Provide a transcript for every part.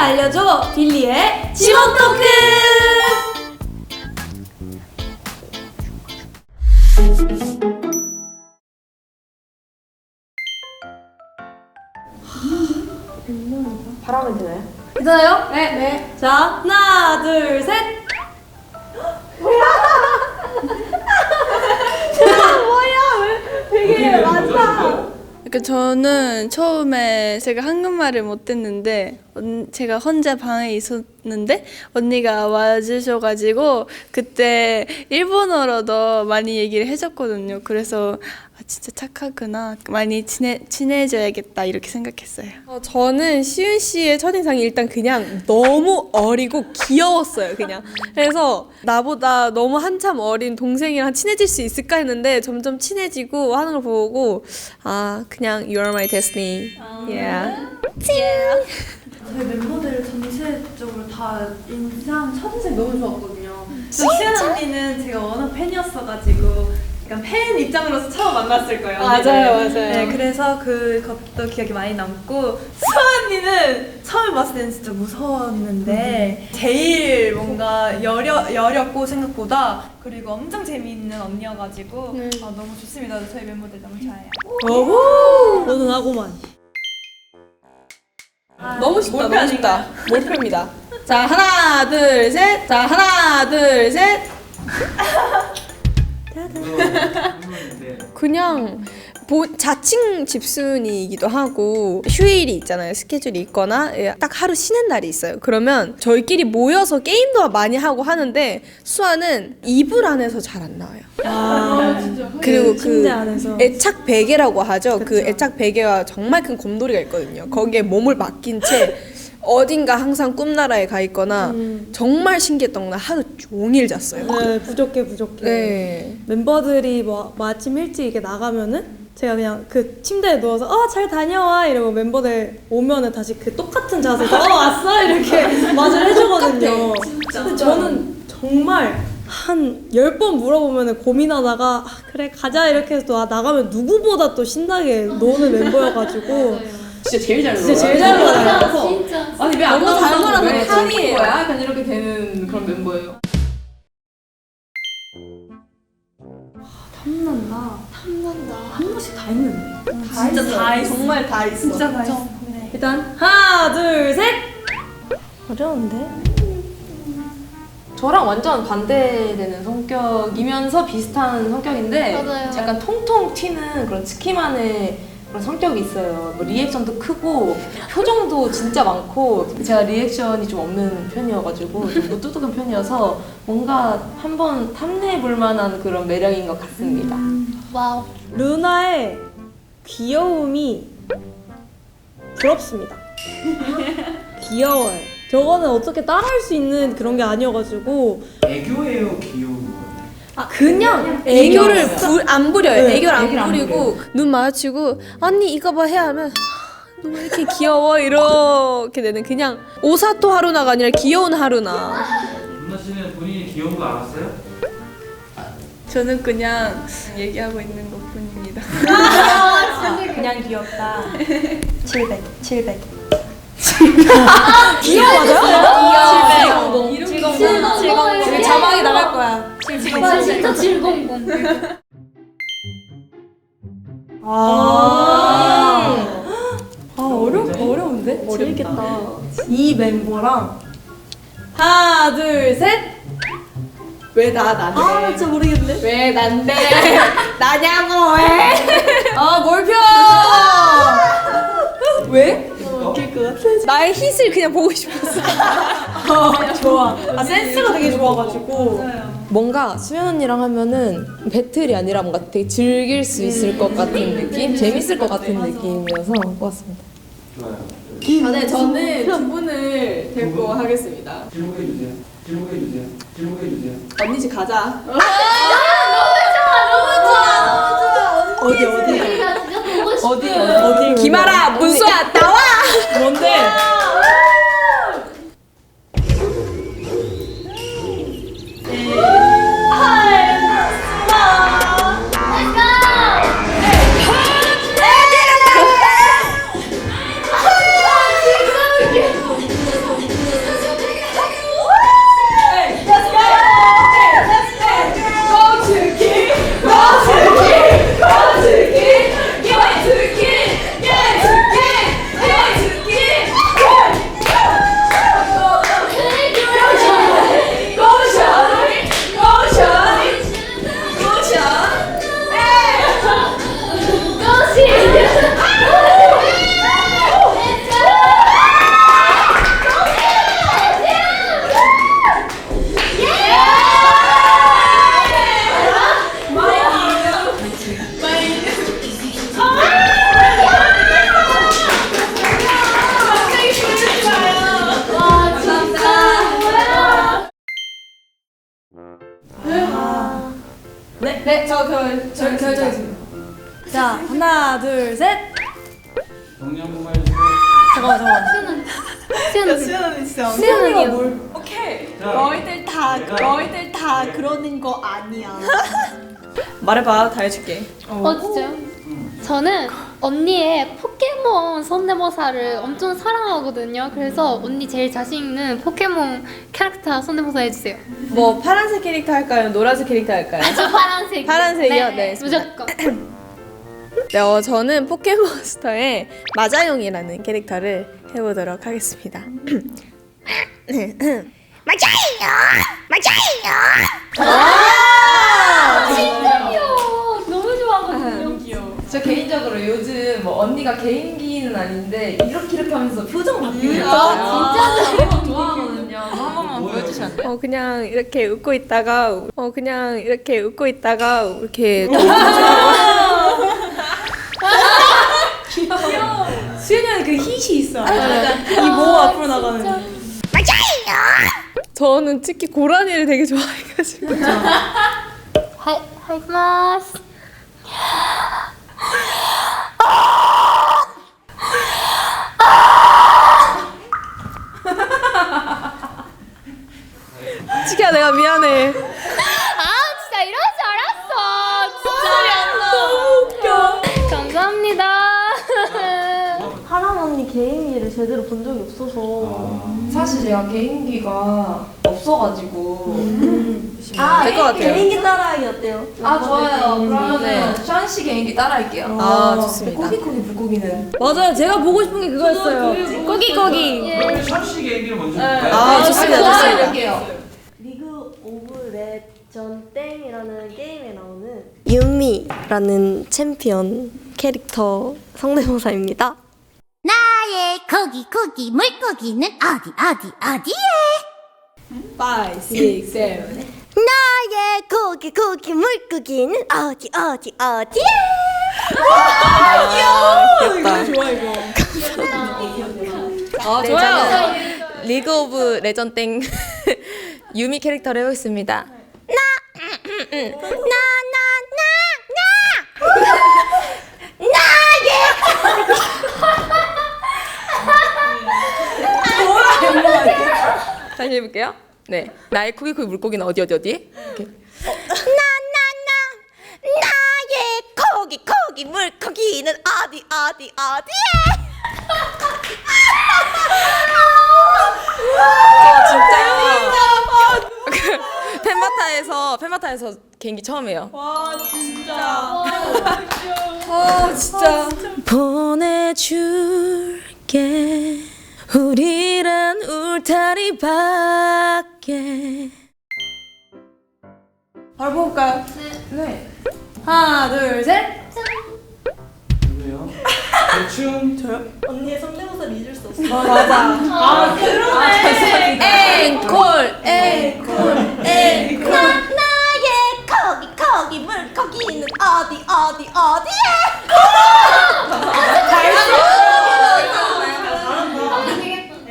알려줘 빌리의 지원 토크. 바라면 되나요? 괜찮아요? 네. 네. 자, 하나, 둘, 셋. 되게 많다. 그러니까 저는 처음에 제가 한국말을 못했는데 언- 제가 혼자 방에 있었는데 언니가 와주셔가지고 그때 일본어로도 많이 얘기를 해줬거든요. 그래서 아, 진짜 착하구나. 많이 친해 친해져야겠다 이렇게 생각했어요. 어, 저는 시윤 씨의 첫인상이 일단 그냥 너무 어리고 귀여웠어요, 그냥. 그래서 나보다 너무 한참 어린 동생이랑 친해질 수 있을까 했는데 점점 친해지고 하는 걸 보고 아, 그냥 you're my destiny. Yeah. 저희 멤버들 전체적으로 다 인상 첫인상이 너무 좋았거든요. 수연 언니는 제가 워낙 팬이었어가지고 약간 팬 입장으로서 처음 만났을 거예요. 맞아요, 언니를. 맞아요. 네, 그래서 그 것도 기억이 많이 남고 수아 언니는 처음 봤을 때는 진짜 무서웠는데 제일 뭔가 여려, 여렸고 생각보다 그리고 엄청 재미있는 언니여가지고 아, 너무 좋습니다. 저희 멤버들 너무 좋아요. 오호. 너는 하고만. 너무 쉽다, 너무 쉽다. 몰표입니다. 자, 하나, 둘, 셋. 자, 하나, 둘, 셋. 그냥 보, 자칭 집순이이기도 하고 휴일이 있잖아요 스케줄이 있거나. 예, 딱 하루 쉬는 날이 있어요. 그러면 저희끼리 모여서 게임도 많이 하고 하는데 수아는 이불 안에서 잘 안 나와요. 아, 그리고 그 침대 안에서. 애착 베개라고 하죠. 그 애착 베개와 정말 큰 곰돌이가 있거든요. 거기에 몸을 맡긴 채 어딘가 항상 꿈나라에 가 있거나 정말 신기했던 건 하루 종일 잤어요. 네, 부족해 부족해. 네. 멤버들이 뭐, 뭐 아침 일찍 이렇게 나가면은 제가 그냥 그 침대에 누워서 어 잘 다녀와. 이러고 멤버들 오면은 다시 그 똑같은 자세에서 어 왔어. 이렇게 맞을 해주거든요. 근데 저는 정말 한 열 번 물어보면은 고민하다가 아, 그래 가자. 이렇게 해서 또 아, 나가면 누구보다 또 신나게 노는 멤버여가지고 진짜 제일 잘 진짜 놀아요. 제일 잘 놀아요. 진짜. 아니 왜안 너무 잘 놀아서. 탑인 거야? 약간 이렇게 되는 그런 멤버예요. 탐난다. 탐난다. 한 번씩 다 했는데. 진짜 다 있어. 정말 다 있어. 진짜 다 있어. 일단 하나 둘 셋. 어려운데? 저랑 완전 반대되는 성격이면서 비슷한 성격인데 맞아요. 약간 통통 튀는 그런 치키만의 그런 성격이 있어요. 뭐 리액션도 크고 표정도 진짜 많고 제가 리액션이 좀 없는 편이어가지고 좀 무뚝뚝한 편이어서 뭔가 한번 탐내볼 만한 그런 매력인 것 같습니다. 와우. 루나의 귀여움이 부럽습니다. 귀여워요. 저거는 어떻게 따라할 수 있는 그런 게 아니어가지고 애교예요, 귀여운 거. 그냥 애교를 부, 안 부려요. 네, 애교를 안 애교를 안 부리고 눈 마주치고 언니 이거 봐 해야 하면 아, 너무 이렇게 귀여워 이렇게 되는 그냥 오사토 하루나가 아니라 귀여운 하루나. 누나 씨는 본인이 귀여운 거 알았어요? 저는 그냥 얘기하고 있는 것 뿐입니다. 그냥 귀엽다. 700, 700. 귀여워 맞아요? 700. 700. 지금 자막이 나갈 거야. 와 진짜 700. 아, 아 어려 굉장히 어려운데 재밌겠다. 이 멤버랑 하나 둘 셋. 왜나 나한테? 아 진짜 모르겠네. 왜 난데? 나냐고 왜? 아 몰표. 왜? 웃길 것 같아. 나의 hit을 그냥 보고 싶었어. 좋아. 아 센스가 되게 좋아가지고. 뭔가 수연 언니랑 하면은 배틀이 아니라 뭔가 되게 즐길 수 있을 것 같은 느낌, 재밌을 것 같은 느낌이어서 뽑았습니다. 좋아요. 아, 네, 저는 두 분을 데리고 하겠습니다. 질문해 주세요. 질문해 주세요. 질문해 주세요. 언니 집 가자. 어디 어디. 어디 어디 김아라 문수야 나와. 뭔데? 네, 네, 저 결, 저 네, 결정했습니다. 자, 하나, 둘, 셋. 정리 한 번만 해주세요. 잠깐만, 잠깐만. 수현 언니. 수현이 진짜 수현이가 수현이요. 뭘? 오케이. 자, 너희들 다, 너희들 다 네. 그러는 거 아니야. 말해봐, 다 해줄게. 어, 어 진짜요? 음. 저는 언니의 포켓몬 성대모사를 엄청 사랑하거든요. 그래서 언니 제일 자신 있는 포켓몬 캐릭터 성대모사 해주세요. 뭐 파란색 캐릭터 할까요 노란색 캐릭터 할까요 저 파란색. 파란색이요? 네, 무조건. 네, 어, 저는 포켓몬스터의 마자용이라는 캐릭터를 해보도록 하겠습니다. 진짜요. 저 개인적으로 요즘 뭐 언니가 개인기는 아닌데 이렇게 이렇게 하면서 표정 바뀌는 거 아, 진짜 좋아하거든요. 한 번만 보여주시면 안 돼요? 어, 그냥 이렇게 웃고 있다가, 어, 그냥 이렇게 웃고 있다가, 이렇게 좀 수연이는 그 힛이 있어. 이모 앞으로 나가는. 저는 특히 고라니를 되게 좋아해가지고. 하이 하이마스. 치키야, 내가 미안해. 아 진짜 이럴 줄 알았어. 진짜 너무 웃겨. 감사합니다. 하람 언니 개인기를 제대로 본 적이 없어서. 사실 제가 개인기가 없어가지고 아, 될것 같아요. 개인기 따라하기 어때요? 아 좋아요. 네. 그러면은 션씨 개인기 따라할게요. 아, 좋습니다. 꼬기꼬기 물고기는 맞아요. 제가 보고 싶은 게 그거였어요. 꼬기. 그러면 션씨 얘기를 먼저 볼까요? 아, 좋습니다, 좋습니다. 할게요. 레전 땡이라는 게임에 나오는 유미라는 챔피언 캐릭터 성대모사입니다. 나의 고기 고기 물고기는 어디 어디 어디에? 5, 6, 7. 나의 고기 고기 물고기는 어디 어디 어디에? 귀엽다. 좋아 이거. 아 좋아요. 리그 오브 레전 땡 유미 캐릭터를 해보겠습니다. 다시 해볼게요. 네, 나의 쿠기 쿠기 물고기는 어디 어디 어디? 이렇게. 나의 고기 고기 물고기는 어디 어디 어디에? 펜마타에서 개인기 처음이에요. 와 진짜. 아 진짜. 보내줄게 우리란 울타리 밖에 바로 볼까요? 네. 하나, 둘, 셋. 누구요? 대충 언니의 성대모사를 잊을 수 없어. 맞아. 아, 앵콜 앵콜 앵콜. 물고기는 어디 어디 어디에?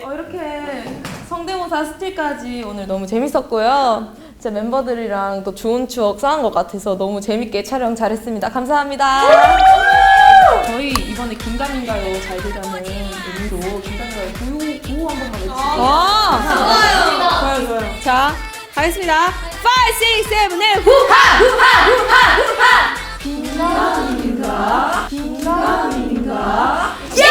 어, 이렇게 성대모사 스틸까지 오늘 너무 재밌었고요. 제 멤버들이랑 또 좋은 추억 쌓은 것 같아서 너무 재밌게 촬영 잘했습니다. 감사합니다. 저희 이번에 긴가민가요 잘 되자는 의미로 긴가민가요 구호, 구호 한 번만 해주세요. 와! 좋아요, 좋아요. 자, 가겠습니다. 5, 6, 7, 8, 후하! 후하! 후하! 후하! 긴가민가, 긴가민가, 야!